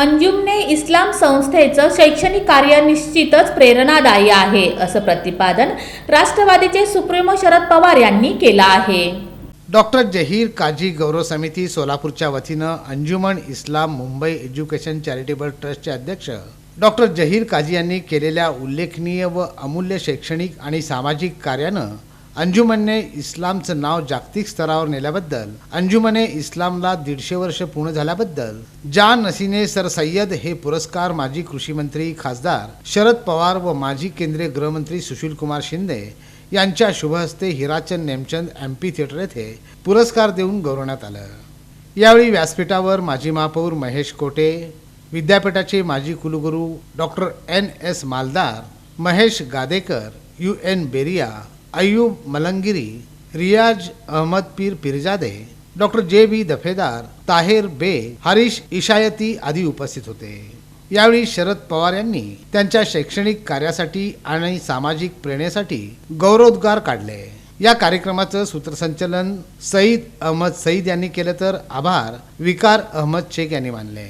अंजुमने इस्लाम संस्थेचं शैक्षणिक कार्य निश्चितच प्रेरणादायी आहे असं प्रतिपादन राष्ट्रवादीचे सुप्रीमो शरद पवार यांनी केलं आहे. डॉक्टर जहीर काजी गौरव समिती सोलापूरच्या वतीनं अंजुमन इस्लाम मुंबई एज्युकेशन चॅरिटेबल ट्रस्टचे अध्यक्ष डॉक्टर जहीर काजी यांनी केलेल्या उल्लेखनीय व अमूल्य शैक्षणिक आणि सामाजिक कार्यानं अंजुमनने इस्लामचं नाव जागतिक स्तरावर नेल्याबद्दल अंजुमने इस्लामला दीडशे वर्ष पूर्ण झाल्याबद्दल जा नसीने सर सय्यद हे पुरस्कार माजी कृषी मंत्री खासदार शरद पवार व माजी केंद्रीय गृहमंत्री सुशीलकुमार शिंदे यांच्या शुभहस्ते हिराचंद नेमचंद एम्पी थिएटर येथे पुरस्कार देऊन गौरवण्यात आलं. यावेळी व्यासपीठावर माजी महापौर महेश कोटे विद्यापीठाचे माजी कुलगुरू doctor N S Maldar Mahesh Gadekar U N Beriya Ayyub Malangiri Riyaz Ahmed Pir Pirzade doctor जे बी दफेदार ताहेर बे हरीश इशायती आदी उपस्थित होते. यावेळी शरद पवार यांनी त्यांच्या शैक्षणिक कार्यासाठी आणि सामाजिक प्रेरणेसाठी गौरवोद्गार काढले. या कार्यक्रमाचं सूत्रसंचलन सईद अहमद सईद यांनी केलं तर आभार विकार अहमद शेख यांनी मानले.